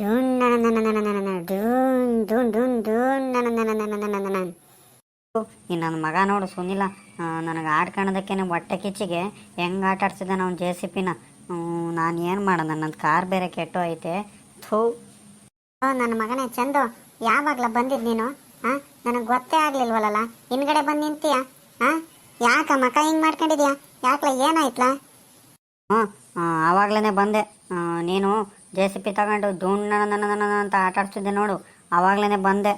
ಡೂನ್ ಡೂನ್ ಡೂನ್ ಡೂನ್ ಡೂನ್ ನನ್ನ ಮಗ ನೋಡು ಸುನಿಲ. ನನಗೆ ಆಡ್ಕೊಳ್ಳೋದಕ್ಕೇನೆ ಹೊಟ್ಟೆ ಕಿಚ್ಚಿಗೆ. ಹೆಂಗೆ ಆಟ ಆಡ್ಸಿದ್ದಾನೆ ಅವ್ನು ಜೆ ಸಿ ಪಿನ ನಾನು ಏನು ಮಾಡೋಣ ನನ್ನ ಕಾರ್ ಬೇರೆ ಕೆಟ್ಟು ಐತೆ. ಥೂ. ನನ್ನ ಮಗನೇ, ಚಂದು. ಯಾವಾಗ್ಲ ಬಂದಿದ್ದು ನೀನು? ಹಾಂ ನನಗೆ ಗೊತ್ತೇ ಆಗ್ಲಿಲ್ವಲ್ಲ ಹಿಂದ್ಗಡೆ ಬಂದು ನಿಂತೀಯ? ಹಾಂ ಯಾಕ ಮಕ ಹಿಂಗೆ ಮಾಡ್ಕೊಂಡಿದ್ಯಾ? ಯಾಕಲ ಏನಾಯ್ತಲ್ಲ ಹ್ಞೂ ಆವಾಗಲೇ ಬಂದೆ. ನೀನು ಜೆ ಸಿ ಪಿ ತಗೊಂಡು ನನ್ನ ಅಂತ ಆಟ ಆಡ್ತಿದ್ದೆ ನೋಡು ಅವಾಗ್ಲೇ ಬಂದೆ.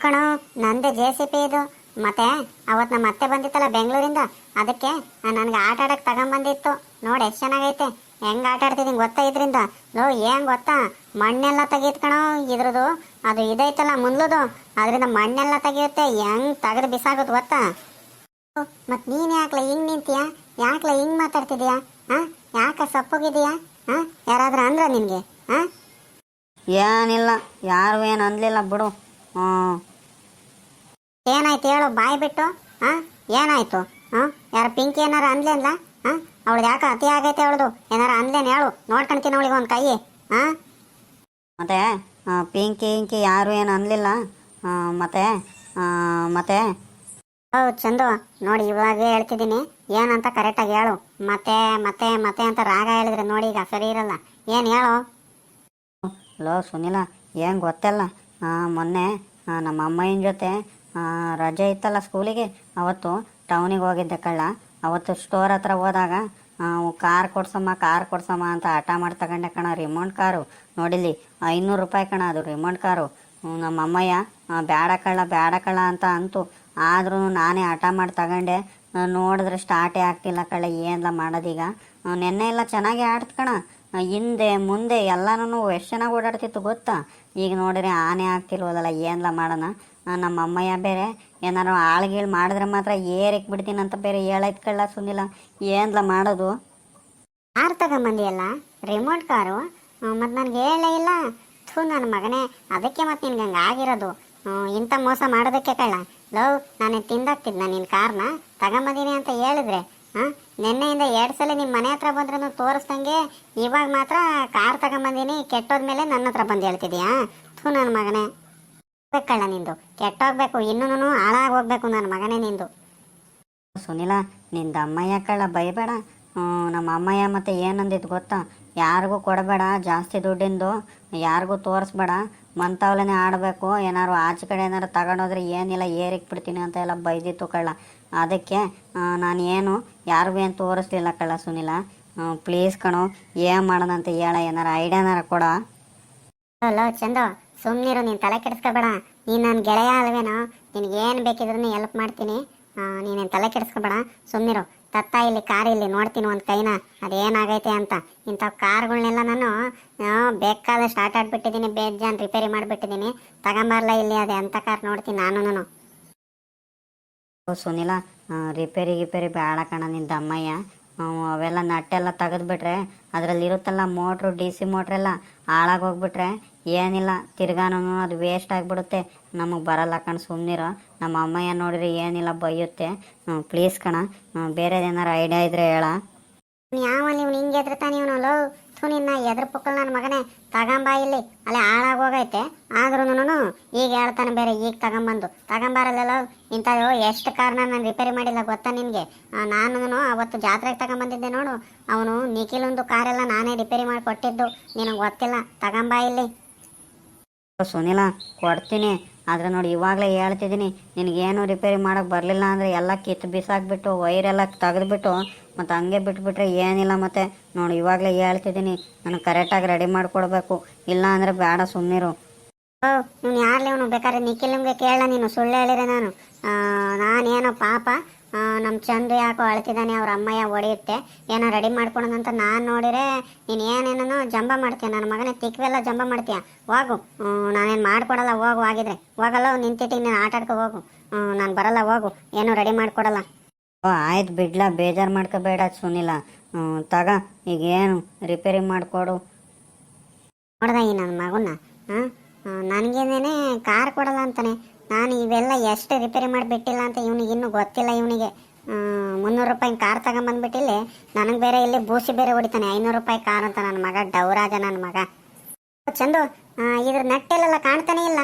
ಕಣೋ, ನಂದೇ ಜೆ ಸಿ ಪಿ ಇದು. ಮತ್ತೆ ಅವತ್ ನಮ್ಮ ಅತ್ತೆ ಬಂದಿತ್ತಲ್ಲ ಬೆಂಗಳೂರಿಂದ, ಅದಕ್ಕೆ ನನಗೆ ಆಟ ಆಡಕ್ ತಗೊಂಬಂದಿತ್ತು. ನೋಡಿ ಎಷ್ಟು ಚೆನ್ನಾಗೈತೆ. ಹೆಂಗ್ ಆಟ ಆಡ್ತಿದ್ದೀನಿ ಗೊತ್ತಾ ಇದ್ರಿಂದ? ನೋ ಏನ್ ಗೊತ್ತಾ? ಮಣ್ಣೆಲ್ಲ ತೆಗೀತ್ ಕಣೋ ಇದ್ರದು. ಅದು ಇದೈತಲ್ಲ ಮುಂದ್ಲದು. ಅದರಿಂದ ಮಣ್ಣೆಲ್ಲ ತೆಗಿಯುತ್ತೆ. ಹೆಂಗ್ ತೆಗೆದು ಬಿಸಾಗುತ್ತೆ ಗೊತ್ತಾ? ಮತ್ತೆ ಮತ್ ನೀನ್ ಯಾಕ್ಲ ಹಿಂಗ್ ನಿಂತೀಯ? ಯಾಕ್ಲ ಹಿಂಗ್ ಮಾತಾಡ್ತಿದ್ಯಾ? ಯಾಕ ಸಪ್ಪೋಗಿದೀಯಾ? ಹಾ ಯಾರಾದ್ರೂ ಅಂದ್ರ ನಿನ್ಗೆ ಹಾಂ ಏನಿಲ್ಲ ಯಾರು ಏನು ಅನ್ಲಿಲ್ಲ ಬಿಡು. ಹ್ಞೂ ಏನಾಯ್ತು ಹೇಳು ಬಾಯಿ ಬಿಟ್ಟು ಹಾಂ ಏನಾಯ್ತು? ಹಾಂ ಯಾರ ಪಿಂಕಿ ಏನಾರ ಅನ್ಲಿಲ್ಲ ಹಾಂ ಅವಳು ಯಾಕೆ ಅತಿ ಆಗೈತೆ ಅವಳದು? ಏನಾರ ಅಂದ್ಲೇನು ಹೇಳು ನೋಡ್ಕೊಂತೀನಿ ಅವಳಿಗೆ ಒಂದು ಕೈ ಹಾಂ ಮತ್ತೆ ಆ, ಪಿಂಕಿ ಇಂಕಿ ಯಾರು ಏನು ಅನ್ಲಿಲ್ಲ ಆ, ಮತ್ತೆ ಆ, ಮತ್ತೆ? ಹೌದು ಚಂದು ನೋಡಿ ಇವಾಗ ಹೇಳ್ತಿದ್ದೀನಿ ಏನಂತ ಕರೆಕ್ಟಾಗಿ ಹೇಳು. ಮತ್ತೆ ಮತ್ತೆ ಮತ್ತೆ ಅಂತ ರಾಗ ಹೇಳಿದ್ರೆ ನೋಡಿ ಈಗ ಸರಿ ಇರಲ್ಲ. ಏನು ಹೇಳು? ಲೋ ಸುನಿಲ, ಏನು ಗೊತ್ತಲ್ಲ. ಮೊನ್ನೆ ನಮ್ಮ ಅಮ್ಮಯ್ಯನ ಜೊತೆ ರಜೆ ಇತ್ತಲ್ಲ ಸ್ಕೂಲಿಗೆ. ಅವತ್ತು ಟೌನಿಗೆ ಹೋಗಿದ್ದೆ ಕಳ್ಳ. ಅವತ್ತು ಸ್ಟೋರ್ ಹತ್ರ ಹೋದಾಗ ಕಾರ್ ಕೊಡ್ಸಮ್ಮ ಕಾರ್ ಕೊಡ್ಸಮ್ಮ ಅಂತ ಹಠ ಮಾಡಿ ತಗೊಂಡೆ ಕಣ. Remote car. ನೋಡಿಲಿ ಐನೂರು ರೂಪಾಯಿ ಕಣ ಅದು ರಿಮೋಟ್ ಕಾರು. ನಮ್ಮ ಅಮ್ಮಯ್ಯ ಬ್ಯಾಡ ಕಳ್ಳ ಬ್ಯಾಡ ಕಳ್ಳ ಅಂತ ಅಂತು. ಆದ್ರೂ ನಾನೇ ಹಠ ಮಾಡಿ ತಗೊಂಡೆ. ನೋಡಿದ್ರೆ ಸ್ಟಾರ್ಟೇ ಆಗ್ತಿಲ್ಲ ಕಳೆ, ಏನೆಲ್ಲ ಮಾಡೋದೀಗ? ನೆನ್ನೆ ಎಲ್ಲ ಚೆನ್ನಾಗಿ ಆಡ್ತು ಕಣ. ಹಿಂದೆ, ಮುಂದೆ ಎಲ್ಲನೂ ಎಷ್ಟು ಚೆನ್ನಾಗಿ ಓಡಾಡ್ತಿತ್ತು ಗೊತ್ತಾ? ಈಗ ನೋಡಿದ್ರೆ ಆನೆ ಆಗ್ತಿಲ್ವಲ್ಲ ಏನೆಲ್ಲ ಮಾಡೋಣ? ನಮ್ಮ ಅಮ್ಮಯ್ಯ ಬೇರೆ, ಏನಾರು ಆಳ್ಗೀಳು ಮಾಡಿದ್ರೆ ಮಾತ್ರ ಏರಿಕ್ ಬಿಡ್ತೀನಿ ಅಂತ ಬೇರೆ ಹೇಳೈತ್ ಕಳ್ಳ ಸುನಿಲ್ಲ ಏನೆಲ್ಲ ಮಾಡೋದು? ಕಾರ್ ತಗೊಂಬಂದಿಯಲ್ಲ ರಿಮೋಟ್ ಕಾರು? ಮತ್ತು ನನಗೆ ಹೇಳೇ ಇಲ್ಲ. ಥೂ ನನ್ನ ಮಗನೇ, ಅದಕ್ಕೆ ಮತ್ತು ನಿನ್ಗೆ ಹಂಗೆ ಆಗಿರೋದು. ಇಂಥ ಮೋಸ ಮಾಡೋದಕ್ಕೆ ಕಳ್ಳ. ಲವ್, ನಾನು ತಿಂದಾಕ್ತಿದ್ನ ನಿನ್ನ ಕಾರ್ನ? ತಗೊಂಬಂದೀನಿ ಅಂತ ಹೇಳಿದ್ರೆ, ಹಾಂ, ನಿನ್ನೆಯಿಂದ ಎರಡು ಸಲ ನಿಮ್ಮ ಮನೆ ಹತ್ರ ಬಂದ್ರೂ ತೋರಿಸ್ದಂಗೆ ಇವಾಗ ಮಾತ್ರ ಕಾರ್ ತಗೊಂಬಂದೀನಿ ಕೆಟ್ಟೋದ್ಮೇಲೆ ನನ್ನ ಹತ್ರ ಬಂದು ಹೇಳ್ತಿದ್ಯಾ? ಥೂ ನನ್ನ ಮಗನೇ. ಹೋಗ್ಬೇಕಲ್ಲ ನಿಂದು. ಕೆಟ್ಟೋಗ್ಬೇಕು ಇನ್ನೂ ಹಾಳಾಗಿ ಹೋಗ್ಬೇಕು ನನ್ನ ಮಗನೇ ನಿಂದು. ಸುನಿಲ ನಿಂದು ಅಮ್ಮಯ್ಯ ಕಳ್ಳ ಬೈಬೇಡ. ನಮ್ಮ ಅಮ್ಮಯ್ಯ ಮತ್ತೆ ಏನಂದಿದ್ದು ಗೊತ್ತಾ? ಯಾರಿಗೂ ಕೊಡಬೇಡ, ಜಾಸ್ತಿ ದುಡ್ಡಿಂದು. ಯಾರಿಗೂ ತೋರಿಸ್ಬೇಡ. ಮಂತಾವ್ಲೇ ಆಡಬೇಕು. ಏನಾದ್ರು ಆಚೆ ಕಡೆ ಏನಾರು ತಗೊಂಡೋದ್ರೆ ಏನಿಲ್ಲ, ಏರಿಕ್ ಬಿಡ್ತೀನಿ ಅಂತ ಎಲ್ಲ ಬೈದಿತ್ತು ಕಳ್ಳ. ಅದಕ್ಕೆ ನಾನು ಏನು ಯಾರಿಗೂ ಏನು ತೋರಿಸ್ಲಿಲ್ಲ ಕಳ್ಳ ಸುನಿಲ. ಪ್ಲೀಸ್ ಕಣು, ಏನು ಮಾಡೋದಂತ ಹೇಳ, ಏನಾರ ಐಡಿಯಾನಾರ ಕೊಡ. ಹಲೋ ಚಂದ ಸುಮ್ಮನಿರು ನೀನು ತಲೆ ಕೆಡಿಸ್ಕೋಬೇಡ. ನೀನು ನನ್ನ ಗೆಳೆಯ ಅಲ್ವೇನೋ? ನಿನಗೆ ಏನು ಬೇಕಿದ್ರು ಹೆಲ್ಪ್ ಮಾಡ್ತೀನಿ. ನೀನೇನು ತಲೆ ಕೆಡಿಸ್ಕೋಬೇಡ. ಸುಮ್ಮನಿರು ತತ್ತ ಇಲ್ಲಿ, ಕಾರ್ ಇಲ್ಲಿ, ನೋಡ್ತೀನಿ ಒಂದು ಕೈನ. ಅದೇನಾಗೈತೆ ಅಂತ. ಇಂಥ ಕಾರ್ಗಳನ್ನೆಲ್ಲ ನಾನು ಬೇಕಾದ್ರೆ ಬೇಕಾದ ಸ್ಟಾರ್ಟ್ ಆಡ್ಬಿಟ್ಟಿದ್ದೀನಿ ಬೇಜಾನ್ ರಿಪೇರಿ ಮಾಡಿಬಿಟ್ಟಿದ್ದೀನಿ ತಗೊಂಬರ್ಲ ಇಲ್ಲಿ ಅದೇ ಅಂಥ ಕಾರ್ ನೋಡ್ತೀನಿ ನಾನು ಓ, ಸುನಿಲ ರಿಪೇರಿ ಗಿಪೇರಿ ಬೇಡ ಕಣ ನಿನ್ನ ದಮ್ಮಯ್ಯ ಅವ್ ಅವೆಲ್ಲ ನಟ್ಟೆಲ್ಲ ತೆಗೆದ್ಬಿಟ್ರೆ, ಅದರಲ್ಲಿ ಇರುತ್ತಲ್ಲ ಮೋಟ್ರು, ಡಿ ಸಿ ಮೋಟ್ರೆಲ್ಲ ಹಾಳಾಗೋಗ್ಬಿಟ್ರೆ ಏನಿಲ್ಲ, ತಿರ್ಗಾನು ಅದು ವೇಸ್ಟ್ ಆಗಿಬಿಡುತ್ತೆ. ನಮಗೆ ಬರಲ್ಲ ಕಣ ಸುಮ್ಮನಿರೋ ನಮ್ಮ ಅಮ್ಮಯ್ಯ ನೋಡಿದ್ರೆ ಏನಿಲ್ಲ ಬೈಯುತ್ತೆ. ಪ್ಲೀಸ್ ಕಣ ಬೇರೆದೇನಾರು ಐಡಿಯಾ ಇದ್ರೆ ಹೇಳ. ಯಾವ ನೀವು ಹಿಂಗೆ ಎದ್ರತಾನೆ ಇವನು ಲೋ ಥು ನಿನ್ನ ಎದ್ರ ಪುಕ್ಕಲ್ ನನ್ನ ಮಗನೇ. ತಗೊಂಬಾ ಇಲ್ಲಿ. ಅಲ್ಲೇ ಹಾಳಾಗೋಗೈತೆ ಆದ್ರೂನು ಈಗ ಹೇಳ್ತಾನೆ ಬೇರೆ, ಈಗ ತಗೊಂಬಂದು. ತಗೊಂಬಾರಲ್ಲ ಇಂಥದ್ದು ಎಷ್ಟು ಕಾರಣ ನಾನು ರಿಪೇರಿ ಮಾಡಿಲ್ಲ ಗೊತ್ತಾ ನಿನಗೆ? ನಾನು ಅವತ್ತು ಜಾತ್ರೆಗೆ ತಗೊಂಬಂದಿದ್ದೆ ನೋಡು. ಅವನು ನಿಖಿಲೊಂದು ಕಾರೆಲ್ಲ ನಾನೇ ರಿಪೇರಿ ಮಾಡಿ ಕೊಟ್ಟಿದ್ದು. ನಿನಗೆ ಗೊತ್ತಿಲ್ಲ. ತಗೊಂಬಾ ಇಲ್ಲಿ. ಸುನಿಲ, ಕೊಡ್ತೀನಿ. ಆದರೆ ನೋಡಿ, ಇವಾಗಲೇ ಹೇಳ್ತಿದ್ದೀನಿ, ನಿನಗೇನು ರಿಪೇರಿ ಮಾಡೋಕೆ ಬರಲಿಲ್ಲ ಅಂದರೆ ಎಲ್ಲ ಕಿತ್ತು ಬಿಸಾಕ್ಬಿಟ್ಟು ವೈರೆಲ್ಲ ತೆಗೆದುಬಿಟ್ಟು, ಮತ್ತು ಹಂಗೆ ಬಿಟ್ಬಿಟ್ರೆ ಏನಿಲ್ಲ ಮತ್ತೆ. ನೋಡಿ, ಇವಾಗಲೇ ಹೇಳ್ತಿದ್ದೀನಿ ನನಗೆ ಕರೆಕ್ಟಾಗಿ ರೆಡಿ ಮಾಡಿಕೊಡ್ಬೇಕು. ಇಲ್ಲ ಅಂದರೆ ಬೇಡ ಸುಮ್ಮನಿರು ಓ, ನೀನು ಯಾರ್ಲಿ ಅವನು ಬೇಕಾದ್ರೆ ನಿಖಿಲ್ ನಿಮಗೆ ಕೇಳ ನೀನು, ಸುಳ್ಳು ಹೇಳಿದೆ ನಾನು. ನಾನೇನೋ ಪಾಪ ನಮ್ಮ ಚಂದು ಯಾಕೋ ಅಳ್ತಿದ್ದಾನೆ ಅವ್ರ ಅಮ್ಮಯ್ಯ ಹೊಡೆಯುತ್ತೆ ಏನೋ ರೆಡಿ ಮಾಡ್ಕೊಳೋದಂತ ನಾನು ನೋಡಿರೆ ನೀನು ಏನೇನೋ ಜಂಬ ಮಾಡ್ತೀಯ ನನ್ನ ಮಗನೇ ತಿಕ್ವೆಲ್ಲ ಜಂಬ ಮಾಡ್ತೀಯ. ಹೋಗು. ನಾನೇನು ಮಾಡ್ಕೊಡಲ್ಲ ಹೋಗು ಆಗಿದ್ರೆ ಹೋಗಲ್ಲ ನಿಂತಿಟ್ಟಿಗೆ ನೀನು ಆಟ ಆಡ್ಕೊ ಹೋಗು. ನಾನು ಬರಲ್ಲ ಹೋಗು. ಏನು ರೆಡಿ ಮಾಡ್ಕೊಡಲ್ಲ. ಓ ಆಯ್ತು ಬಿಡ್ಲ ಬೇಜಾರು ಮಾಡ್ಕೋಬೇಡ ಸುನಿಲ್ಲ ತಗ ಈಗ ಏನು ರಿಪೇರಿ ಮಾಡಿಕೊಡು. ನೋಡ್ದ ಈ ನನ್ನ ಮಗುನ ಹಾಂ? ನನಗೇನೇನೆ ಕಾರ್ ಕೊಡಲ್ಲ ಅಂತಾನೆ. ನಾನು ಇವೆಲ್ಲ ಎಷ್ಟು ರಿಪೇರಿ ಮಾಡಿಬಿಟ್ಟಿಲ್ಲ ಅಂತ ಇವನಿಗೆ ಇನ್ನೂ ಗೊತ್ತಿಲ್ಲ ಇವನಿಗೆ. ಮುನ್ನೂರು ರೂಪಾಯಿ ಕಾರ್ ತಗೊಂಬಂದ್ಬಿಟ್ಟಿಲ್ಲಿ ನನಗೆ ಬೇರೆ ಇಲ್ಲಿ ಬೂಸಿ ಬೇರೆ ಹೊಡಿತಾನೆ. ಐನೂರು ರೂಪಾಯಿ ಕಾರ್ ಅಂತ ನನ್ನ ಮಗ, ಡೌರಾಜ ನನ್ನ ಮಗ. ಚಂದು. ಇದ್ರ ನಟ್ಟೆಲ್ಲ ಕಾಣ್ತಾನೆ ಇಲ್ಲ?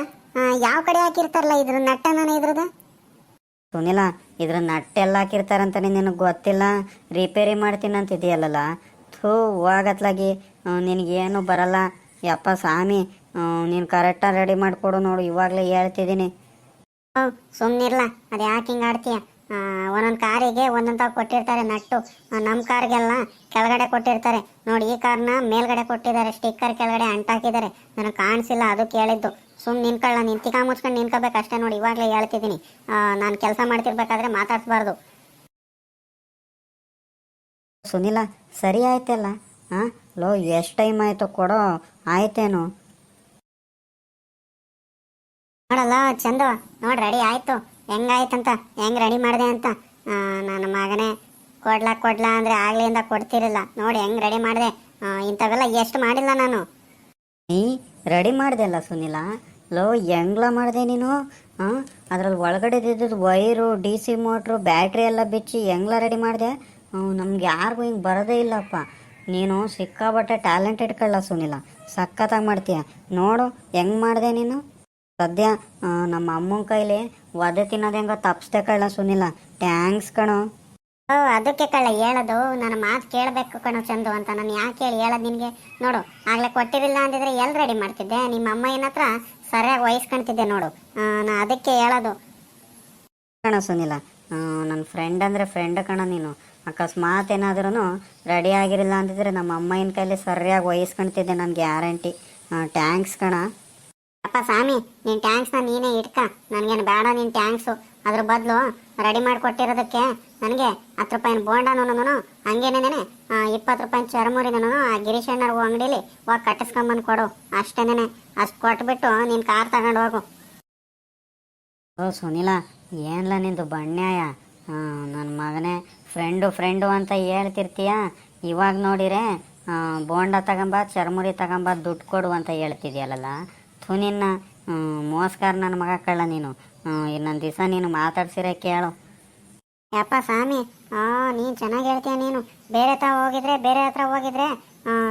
ಯಾವ ಕಡೆ ಹಾಕಿರ್ತಾರಲ್ಲ ಇದ್ರ ನಟ್ಟನ ಇದ್ರದ್ದು? ಸುನಿಲ, ಇದ್ರ ನಟ್ಟೆಲ್ಲ ಹಾಕಿರ್ತಾರಂತಾನೆ ನಿನಗೆ ಗೊತ್ತಿಲ್ಲ? ರಿಪೇರಿ ಮಾಡ್ತೀನಿ ಅಂತಿದೆಯಲ್ಲ ಥೂ, ಹೋಗತ್ಲಾಗಿ. ನಿನಗೇನು ಬರಲ್ಲ. ಯಪ್ಪ ಸ್ವಾಮಿ ನೀನು ಕರೆಕ್ಟಾಗಿ ರೆಡಿ ಮಾಡಿಕೊಡು ನೋಡು. ಇವಾಗಲೇ ಹೇಳ್ತಿದ್ದೀನಿ. ಸುಮ್ಮನಿರ್ಲ ಅದು ಯಾಕೆ ಹಿಂಗೆ ಆಡ್ತೀಯ? ಒಂದೊಂದು ಕಾರಿಗೆ ಒಂದೊಂದು ಕೊಟ್ಟಿರ್ತಾರೆ ನಟ್ಟು. ನಮ್ಮ ಕಾರ್ಗೆಲ್ಲ ಕೆಳಗಡೆ ಕೊಟ್ಟಿರ್ತಾರೆ. ನೋಡಿ, ಈ ಕಾರ್ನ ಮೇಲ್ಗಡೆ ಕೊಟ್ಟಿದ್ದಾರೆ. ಸ್ಟಿಕ್ಕರ್ ಕೆಳಗಡೆ ಅಂಟಾಕಿದ್ದಾರೆ. ನನಗೆ ಕಾಣಿಸಿಲ್ಲ, ಅದು ಕೇಳಿದ್ದು. ಸುಮ್ಮನೆ ನಿನ್ಕೊಳ್ಳ ನಿಂತಿಕ ಮುಚ್ಕೊಂಡು ನಿನ್ಕೋಬೇಕು ಅಷ್ಟೇ ನೋಡಿ, ಇವಾಗಲೇ ಹೇಳ್ತಿದ್ದೀನಿ. ನಾನು ಕೆಲಸ ಮಾಡ್ತಿರ್ಬೇಕಾದ್ರೆ ಮಾತಾಡ್ಸ್ಬಾರ್ದು. ಸುನಿಲ, ಸರಿ ಆಯ್ತಲ್ಲ? ಹಾಂ ಲೋ, ಎಷ್ಟು ಟೈಮ್ ಆಯಿತು ಕೊಡೋ, ಆಯ್ತೇನು? ನೋಡಲ್ಲ, ಚಂದ. ನೋಡಿ ರೆಡಿ ಆಯಿತು. ಹೆಂಗಾಯ್ತಂತ? ಹೆಂಗೆ ರೆಡಿ ಮಾಡಿದೆ ಅಂತ? ನನ್ನ ಮಗನೇ ಕೊಡ್ಲಾ ಕೊಡ್ಲಾ ಅಂದರೆ ಆಗ್ಲಿಂದ ಕೊಡ್ತಿರಲಿಲ್ಲ. ನೋಡಿ, ಹೆಂಗೆ ರೆಡಿ ಮಾಡಿದೆ. ಇಂಥವೆಲ್ಲ ಎಷ್ಟು ಮಾಡಿಲ್ಲ ನಾನು. ನೀ ರೆಡಿ ಮಾಡಿದೆ ಅಲ್ಲ ಸುನಿಲ? ಲೋ, ಹೆಂಗ್ಲ ಮಾಡಿದೆ ನೀನು? ಹಾಂ ಅದ್ರಲ್ಲಿ ಒಳಗಡೆ ಇದ್ದಿದ್ದು wire, D C motor, battery ಎಲ್ಲ ಬಿಚ್ಚಿ ಹೆಂಗ್ಲ ರೆಡಿ ಮಾಡಿದೆ? ನಮ್ಗೆ ಯಾರಿಗೂ ಹಿಂಗೆ ಬರೋದೇ ಇಲ್ಲಪ್ಪ. ನೀನು ಸಿಕ್ಕಾಬಟ್ಟೆ ಟ್ಯಾಲೆಂಟೆಡ್ ಕಳ್ಳ ಸುನಿಲ. ಸಖತ್ತಾಗಿ ಮಾಡ್ತೀಯ. ನೋಡು, ಹೆಂಗೆ ಮಾಡಿದೆ ನೀನು? ಸದ್ಯ ನಮ್ಮ ಅಮ್ಮನ ಕೈಲಿ ಒದೆ ತಿನ್ನೋದು ಹೆಂಗೋ ತಪ್ಪಿಸ್ದೆ ಕಳ್ಳ ಸುನಿಲ್ಲ ಟ್ಯಾಂಕ್ಸ್ ಕಣೋ. ಓ ಅದಕ್ಕೆ ಕಳ್ಳ ಹೇಳೋದು ನನ್ನ ಮಾತು ಕೇಳಬೇಕು ಕಣೋ ಚಂದು ಅಂತ. ನಾನು ಯಾಕೆ ಹೇಳಿ ಹೇಳೋದು ನಿನಗೆ? ನೋಡು ಆಗ್ಲೇ ಕೊಟ್ಟಿರಲಿಲ್ಲ ಅಂದಿದ್ರೆ ಎಲ್ಲಿ ರೆಡಿ ಮಾಡ್ತಿದ್ದೆ. ನಿಮ್ಮ ಅಮ್ಮ ಏನತ್ರ ಸರಿಯಾಗಿ ವಹಿಸ್ಕೊಂತಿದ್ದೆ ನೋಡು. ನಾನು ಅದಕ್ಕೆ ಹೇಳೋದು. ಕಣ ಸುನಿಲ್ಲ ನನ್ನ ಫ್ರೆಂಡ್ ಅಂದರೆ ಫ್ರೆಂಡ್ ಕಣ ನೀನು. ಅಕಸ್ಮಾತ್ ಏನಾದ್ರೂ ರೆಡಿ ಆಗಿರಲಿಲ್ಲ ಅಂತಿದ್ರೆ ನಮ್ಮ ಅಮ್ಮನ ಕೈಲಿ ಸರಿಯಾಗಿ ವಹಿಸ್ಕೊಳ್ತಿದ್ದೆ ನನ್ನ ಗ್ಯಾರಂಟಿ ಟ್ಯಾಂಕ್ಸ್ ಕಣ. ಅಪ್ಪ ಸ್ವಾಮಿ, ನಿನ್ ಟ್ಯಾಂಕ್ಸ್ನ ನೀನೇ ಇಟ್ಕ. ನನಗೇನು ಬೇಡ ನಿನ್ ಟ್ಯಾಂಕ್ಸ್ ಅದ್ರ ಬದಲು ರೆಡಿ ಮಾಡಿಕೊಟ್ಟಿರೋದಕ್ಕೆ ನನಗೆ ಹತ್ತು ರೂಪಾಯಿನ ಬೋಂಡನೂ ಹಂಗೇನೇನೆ ಇಪ್ಪತ್ತು ರೂಪಾಯಿ ಚರಮುರಿನೂ ಆ ಗಿರೀಶ್ ಅಣ್ಣರ ಅಂಗಡಿಲಿ ಹೋಗಿ ಕಟ್ಟಿಸ್ಕೊಂಬಂದು ಕೊಡು. ಅಷ್ಟೇನೆ ಅಷ್ಟು ಕೊಟ್ಬಿಟ್ಟು ನೀನು ಕಾರ್ ತಗೊಂಡು ಹೋಗು. ಓ, ಸುನಿಲ, ಏನ್ಲ ನಿಂದು ಬಣ್ಣ್ಯಾಯ ನನ್ನ ಮಗನೇ ಫ್ರೆಂಡು ಫ್ರೆಂಡು ಅಂತ ಹೇಳ್ತಿರ್ತೀಯ? ಇವಾಗ ನೋಡಿರೆ ಬೋಂಡ ತಗೊಂಬ, ಚರ್ಮುರಿ ತಗೊಂಬ, ದುಡ್ಡು ಕೊಡು ಅಂತ ಹೇಳ್ತಿದ್ಯಲ್ಲ ಥು ನಿನ್ನ ಮೋಸ್ಕಾರ ನನ್ನ ಮಗ ಕಳ್ಳ ನೀನು. ಇನ್ನೊಂದು ದಿವಸ ನೀನು ಮಾತಾಡ್ಸಿರೇ ಕೇಳು. ಯಪ್ಪ ಸ್ವಾಮಿ ನೀನು ಚೆನ್ನಾಗಿ ಹೇಳ್ತೀಯ ನೀನು. ಬೇರೆ ತಾವ ಹೋಗಿದ್ರೆ ಬೇರೆ ಹತ್ರ ಹೋಗಿದ್ರೆ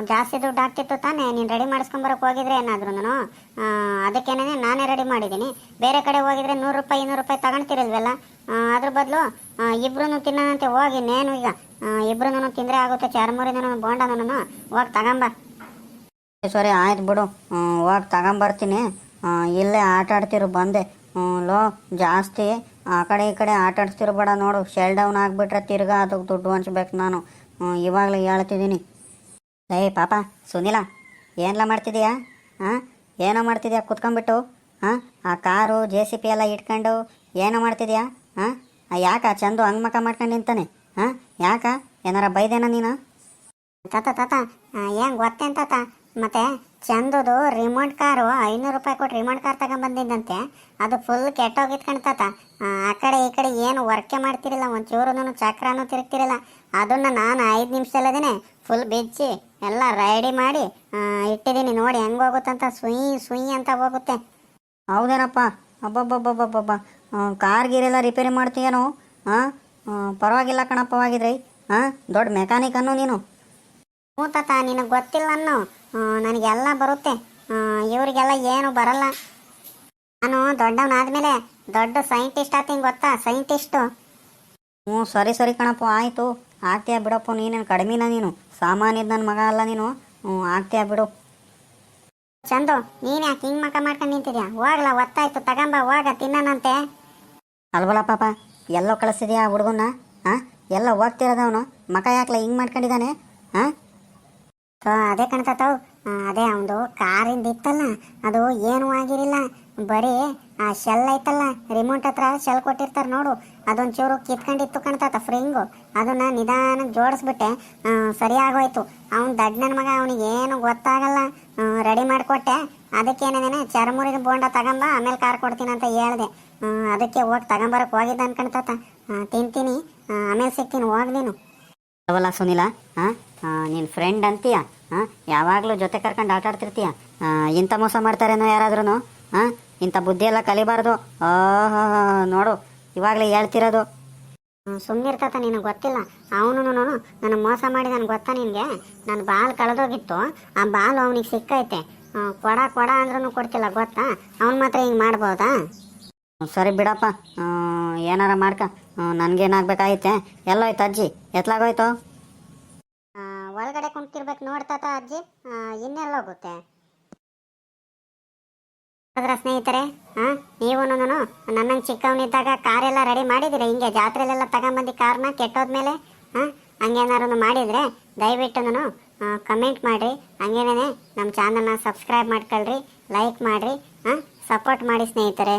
ಜಾಸ್ತಿ ದುಡ್ಡು ಆಗ್ತಿತ್ತು ತಾನೇ ನೀನು ರೆಡಿ ಮಾಡಿಸ್ಕೊಂಬರಕ್ಕೆ ಹೋಗಿದ್ರೆ ಏನಾದ್ರು ಅದಕ್ಕೇನೇ ನಾನೇ ರೆಡಿ ಮಾಡಿದ್ದೀನಿ. ಬೇರೆ ಕಡೆ ಹೋಗಿದ್ರೆ ನೂರು ರೂಪಾಯಿ ಇನ್ನೂರು ರೂಪಾಯಿ ತಗೊಳ್ತಿರಲ್ವಲ್ಲ ಆ, ಅದ್ರ ಬದಲು ಇಬ್ರು ತಿನ್ನೋಣಂತೆ ಹೋಗಿ ನೇನು ಈಗ ಇಬ್ರು ತಿಂದರೆ ಆಗುತ್ತೆ ಚರ್ಮುರಿನೂ ಬೋಂಡನೂ ಹೋಗಿ ತಗೊಂಬ. ಸರಿ, ಆಯ್ತು ಬಿಡು. ಹೋಗಿ ತಗೊಂಬರ್ತೀನಿ. ಇಲ್ಲೇ ಆಟ ಆಡ್ತಿರು, ಬಂದೆ. ಲೋ, ಜಾಸ್ತಿ ಆ ಕಡೆ ಈ ಕಡೆ ಆಟ ಆಡ್ಸ್ತಿರು ಬೇಡ ನೋಡು. ಶೆಲ್ ಡೌನ್ ಆಗಿಬಿಟ್ರೆ ತಿರ್ಗಾ ಅದಕ್ಕೆ ದುಡ್ಡು ಹಂಚ್ಬೇಕು ನಾನು. ಇವಾಗಲೇ ಹೇಳ್ತಿದ್ದೀನಿ. ಏಯ್ ಪಾಪ, ಸುನಿಲ ಏನೆಲ್ಲ ಮಾಡ್ತಿದೀಯಾ? ಹಾಂ? ಏನೋ ಮಾಡ್ತಿದ್ಯಾ ಕುತ್ಕೊಂಡ್ಬಿಟ್ಟು? ಹಾಂ? ಆ ಕಾರು ಜೆ ಸಿ ಪಿ ಎಲ್ಲ ಇಟ್ಕೊಂಡು ಏನೋ ಮಾಡ್ತಿದ್ಯಾ? ಹಾಂ? ಯಾಕ ಚಂದು ಹಂಗೆ ಮಕ ಮಾಡ್ಕೊಂಡು ನಿಂತಾನೆ? ಹಾಂ? ಯಾಕ? ಏನಾರ ಬೈದೇನ ನೀನು? ತಾತ ತಾತ ಏನು ಗೊತ್ತೇನ್ ತಾತ? ಮತ್ತೆ ಚಂದದು ರಿಮೋಟ್ ಕಾರು ಐನೂರು ರೂಪಾಯಿ ಕೊಟ್ಟು ರಿಮೋಟ್ ಕಾರ್ ತಗೊಂಬಂದಿದ್ದಂತೆ. ಅದು ಫುಲ್ ಕೆಟ್ಟೋಗಿತ್ ಕಣ್ತಾತ ಆ ಕಡೆ ಈ ಕಡೆ ಏನು ವರ್ಕೆ ಮಾಡ್ತಿರಲಿಲ್ಲ ಒಂಚೂರು ಚಕ್ರನೂ ತಿರುಗ್ತಿರಲಿಲ್ಲ ಅದನ್ನ ನಾನು ಐದು ನಿಮಿಷದಲ್ಲದೇ ಫುಲ್ ಬಿಚ್ಚಿ, ಎಲ್ಲ ರೆಡಿ ಮಾಡಿ ಇಟ್ಟಿದ್ದೀನಿ ನೋಡಿ ಹೆಂಗೆ ಹೋಗುತ್ತಂತ, ಸುಯಿ ಸುಯಿ ಅಂತ ಹೋಗುತ್ತೆ. ಹೌದೇನಪ್ಪ? ಅಬ್ಬಬ್ಬಬ್ಬಬ್ಬಬ್ಬ ಕಾರ್ ಗೀರೆಲ್ಲ ರಿಪೇರಿ ಮಾಡ್ತೀಯೇನೋ? ಹಾಂ ಪರವಾಗಿಲ್ಲ ಕಣಪ್ಪವಾಗಿದ್ರಿ ಹಾಂ ದೊಡ್ಡ ಮೆಕ್ಯಾನಿಕ್ ಅನ್ನು ನೀನು. ಹ್ಞೂ ತಾತ, ನಿನಗೆ ಗೊತ್ತಿಲ್ಲ ಅನ್ನು. ನನಗೆಲ್ಲ ಬರುತ್ತೆ. ಇವರಿಗೆಲ್ಲ ಏನು ಬರಲ್ಲ. ನಾನು ದೊಡ್ಡವನಾದ್ಮೇಲೆ ದೊಡ್ಡ ಸೈಂಟಿಸ್ಟ್ ಆತೀನಿ ಗೊತ್ತಾ? ಸೈಂಟಿಸ್ಟು ಹ್ಞೂ, ಸರಿ ಸರಿ ಕಣಪ್ಪ, ಆಯಿತು. ಆಗ್ತೀಯ ಬಿಡಪ್ಪ ನೀನೇನು ಕಡಿಮೆನ ನೀನು? ಸಾಮಾನ್ಯದ ನನ್ನ ಮಗ ಅಲ್ಲ ನೀನು? ಹ್ಞೂ, ಆಗ್ತೀಯ ಬಿಡು. ಚಂದು, ನೀನು ಯಾಕೆ ಹಿಂಗೆ ಮಕ ಮಾಡ್ಕೊಂಡು ನಿಂತಿದ್ಯಾ? ಹೋಗ್ಲ ಒತ್ತಾಯ್ತು ತಗೊಂಬ, ಹೋಗ, ತಿನ್ನನಂತೆ. ಅಲ್ವಲ್ಲ ಪಾಪ, ಎಲ್ಲೋ ಕಳಿಸಿದ್ಯಾ ಹುಡುಗನ್ನ? ಹಾಂ ಎಲ್ಲ ಹೋಗ್ತಿರೋದವನು ಮಕ ಯಾಕಲ ಹಿಂಗೆ ಮಾಡ್ಕೊಂಡಿದ್ದಾನೆ? ಹಾಂ ಅದೇ ಕಾಣ್ತಾವ್ ಅದೇ ಅವನು ಕಾರಿಂದ ಇತ್ತಲ್ಲ ಅದು ಏನು ಆಗಿರಲಿಲ್ಲ. ಬರೀ ಆ ಶೆಲ್ ಐತಲ್ಲ ರಿಮೋಟ್ ಹತ್ರ ಶೆಲ್ ಕೊಟ್ಟಿರ್ತಾರೆ ನೋಡು. ಅದೊಂಚೂರು ಕಿತ್ಕೊಂಡಿತ್ತು ಕಾಣ್ತಾತ ಫ್ರಿಂಗು ಅದನ್ನ ನಿಧಾನಕ್ಕೆ ಜೋಡಿಸ್ಬಿಟ್ಟೆ. ಆ, ಸರಿ ಆಗೋಯ್ತು. ಅವ್ನು ದಡ್ ಮಗ ಅವನಿಗೆ ಏನು ಗೊತ್ತಾಗಲ್ಲ. ರೆಡಿ ಮಾಡಿಕೊಟ್ಟೆ. ಅದಕ್ಕೇನೇನೆ ಚರ್ಮುರಿದ ಬೋಂಡ ತಗೊಂಬ ಆಮೇಲೆ ಕಾರ್ ಕೊಡ್ತೀನಿ ಅಂತ ಹೇಳ್ದೆ. ಅದಕ್ಕೆ ಹೋಗಿ ತಗೊಂಬರಕ್ಕೆ ಹೋಗಿದ್ದ ಅನ್ಕೊಂತಾತ ತಿಂತೀನಿ. ಆಮೇಲೆ ಸಿಗ್ತೀನಿ ಹೋಗ್ ನೀನು. ಅವಲ್ಲ ಸುನಿಲ? ಹಾಂ ನಿನ್ನ ಫ್ರೆಂಡ್ ಅಂತೀಯ? ಹಾಂ ಯಾವಾಗಲೂ ಜೊತೆ ಕರ್ಕೊಂಡು ಆಟ ಆಡ್ತಿರ್ತೀಯ? ಇಂಥ ಮೋಸ ಮಾಡ್ತಾರೇನೋ ಯಾರಾದ್ರೂ ಹಾಂ ಇಂಥ ಬುದ್ಧಿ ಎಲ್ಲ ಕಲಿಬಾರ್ದು. ಓಹೋ, ನೋಡು, ಇವಾಗಲೇ ಹೇಳ್ತಿರೋದು. ಸುಮ್ಮನಿರ್ತಾತ ನಿನಗೆ ಗೊತ್ತಿಲ್ಲ. ಅವನು ನನಗೆ ಮೋಸ ಮಾಡಿ ನನಗೆ ಗೊತ್ತಾ ನಿನಗೆ? ನನ್ನ ಬಾಲ್ ಕಳೆದೋಗಿತ್ತು. ಆ ಬಾಲ್ ಅವನಿಗೆ ಸಿಕ್ಕೈತೆ. ಕೊಡ ಕೊಡ ಅಂದ್ರೂ ಕೊಡ್ತಿಲ್ಲ, ಗೊತ್ತಾ? ಅವ್ನು ಮಾತ್ರ ಹಿಂಗೆ ಮಾಡ್ಬೋದಾ? ಸರಿ ಬಿಡಪ್ಪ. ಏನಾರ ಮಾಡ್ಕ. ನನಗೇನಾಗಬೇಕಾಗಿತ್ತೆ ಎಲ್ಲೋಯ್ತು ಅಜ್ಜಿ? ಎತ್ಲಾಗೋಯ್ತು? ಒಳಗಡೆ ಕುಂತಿರ್ಬೇಕು ನೋಡ್ತಾತ ಅಜ್ಜಿ. ಆ, ಇನ್ನೆಲ್ಲ ಹೋಗುತ್ತೆ. ನೋಡಿದ್ರ ಸ್ನೇಹಿತರೆ ಹಾ ನೀವು ನನ್ನ ಚಿಕ್ಕವನಿದ್ದಾಗ ಕಾರೆಲ್ಲ ರೆಡಿ ಮಾಡಿದಿರ ಹಿಂಗೆ ಜಾತ್ರೆಲೆಲ್ಲ ತಗೊಂಬಂದು ಕಾರ್ನ ಕೆಟ್ಟೋದ್ಮೇಲೆ ಹಾ ಹಂಗೇನಾರು ಮಾಡಿದ್ರೆ ದಯವಿಟ್ಟು ನಾನು ಕಮೆಂಟ್ ಮಾಡಿರಿ. ಹಂಗೇನೇ ನಮ್ಮ ಚಾನಲ್ನ ಸಬ್ಸ್ಕ್ರೈಬ್ ಮಾಡ್ಕೊಳ್ರಿ ಲೈಕ್ ಮಾಡಿರಿ ಹಾಂ ಸಪೋರ್ಟ್ ಮಾಡಿ ಸ್ನೇಹಿತರೆ.